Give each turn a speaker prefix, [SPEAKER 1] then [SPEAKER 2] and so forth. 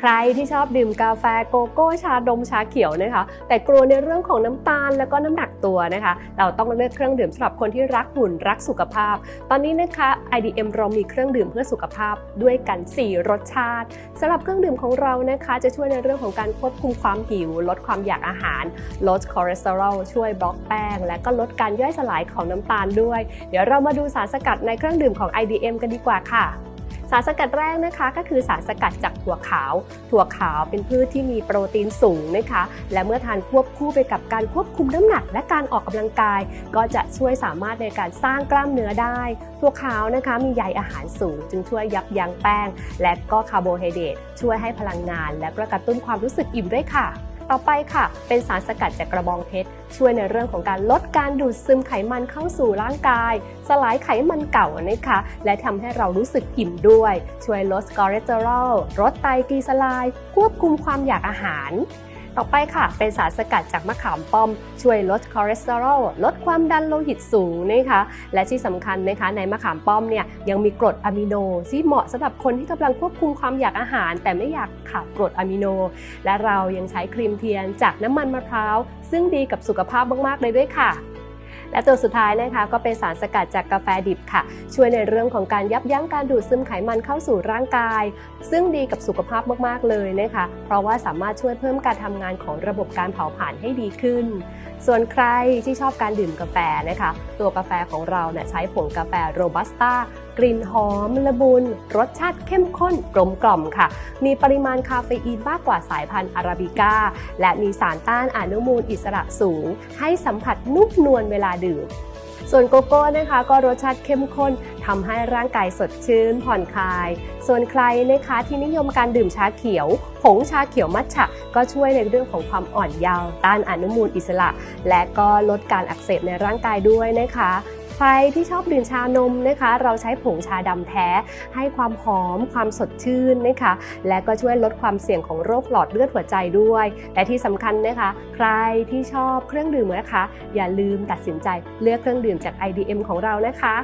[SPEAKER 1] ใครที่ชอบดื่มกาแฟโกโก้ชาดมชาเขียวนะคะ แต่กลัวในเรื่องของน้ำตาลแล้วก็น้ำหนักตัวนะคะ เราต้องเลือกเครื่องดื่มสำหรับคนที่รักหุ่นรักสุขภาพ ตอนนี้นะคะ IDM เรามีเครื่องดื่มเพื่อสุขภาพด้วยกัน 4 รสชาติสำหรับเครื่องดื่มของเรานะคะจะช่วยในเรื่องของการควบคุมความหิว ลดความอยากอาหาร ลดคอเลสเตอรอลช่วยบล็อกแป้ง และก็ลดการย่อยสลายของน้ำตาลด้วย เดี๋ยวเรามาดูสารสกัดในเครื่องดื่มของ IDM กันดีกว่าค่ะ สารสกัดแรกนะคะก็คือสารสกัดจากถั่วขาว ถั่วขาวเป็นพืชที่มีโปรตีนสูงนะคะ และเมื่อทานควบคู่ไปกับการควบคุมน้ำหนัก และการออกกำลังกาย ก็จะช่วยสามารถในการสร้างกล้ามเนื้อได้ ถั่วขาวนะคะมีใยอาหารสูง จึงช่วยยับยั้งแป้ง และก็คาร์โบไฮเดรตช่วยให้พลังงาน และก็กระตุ้นความรู้สึกอิ่มด้วยค่ะ ต่อไปค่ะ เป็นสารสกัดจากกระบองเพชร ช่วยในเรื่องของการลดการดูดซึมไขมันเข้าสู่ร่างกาย สลายไขมันเก่านะคะและทำให้เรารู้สึกอิ่มด้วย ช่วยลดคอเลสเตอรอลลดไตรกลีเซอไรด์ควบคุมความอยากอาหาร ต่อไปค่ะเป็นสารสกัดจากมะขามป้อม ช่วยลดคอเลสเตอรอลลดความดันโลหิตสูงนะคะและที่สำคัญนะคะในมะขามป้อมเนี่ยยังมีกรดอะมิโนที่เหมาะสำหรับคนที่กำลังควบคุมความอยากอาหาร แต่ไม่อยากขาดกรดอะมิโน และเรายังใช้ครีมเทียนจากน้ำมันมะพร้าว ซึ่งดีกับสุขภาพมากๆเลยด้วยค่ะ และตัวสุดท้ายนะคะก็เป็นสารสกัดจากกาแฟดิบค่ะ ช่วยในเรื่องของการยับยั้งการดูดซึมไขมันเข้าสู่ร่างกาย ซึ่งดีกับสุขภาพมากๆเลยนะคะ เพราะว่าสามารถช่วยเพิ่มการทำงานของระบบการเผาผลาญให้ดีขึ้น ส่วนใครที่ชอบการดื่มกาแฟนะคะ ตัวกาแฟของเราเนี่ยใช้ผงกาแฟโรบัสต้ากลิ่นหอมละมุน รสชาติเข้มข้นกลมกล่อมค่ะ มีปริมาณคาเฟอีนมากกว่าสายพันธุ์อาราบิก้า และมีสารต้านอนุมูลอิสระสูง ให้สัมผัสนุ่มนวลเวลาดื่มส่วนโกโก้นะคะก็รสชาติเข้มข้นทำให้ร่างกายสดชื่นผ่อนคลาย ส่วนใครนะคะที่นิยมการดื่มชาเขียว ผงชาเขียวมัทฉะก็ช่วยในเรื่องของความอ่อนเยาว์ต้านอนุมูลอิสระ และก็ลดการอักเสบในร่างกายด้วยนะคะ ใครที่ชอบดื่มชานมนะคะ เราใช้ผงชาดำแท้ ให้ความหอมความสดชื่นนะคะ และก็ช่วยลดความเสี่ยงของโรคหลอดเลือดหัวใจด้วย และที่สำคัญนะคะ ใครที่ชอบเครื่องดื่มนะคะ อย่าลืมตัดสินใจเลือกเครื่องดื่มจาก IDM ของเรานะคะ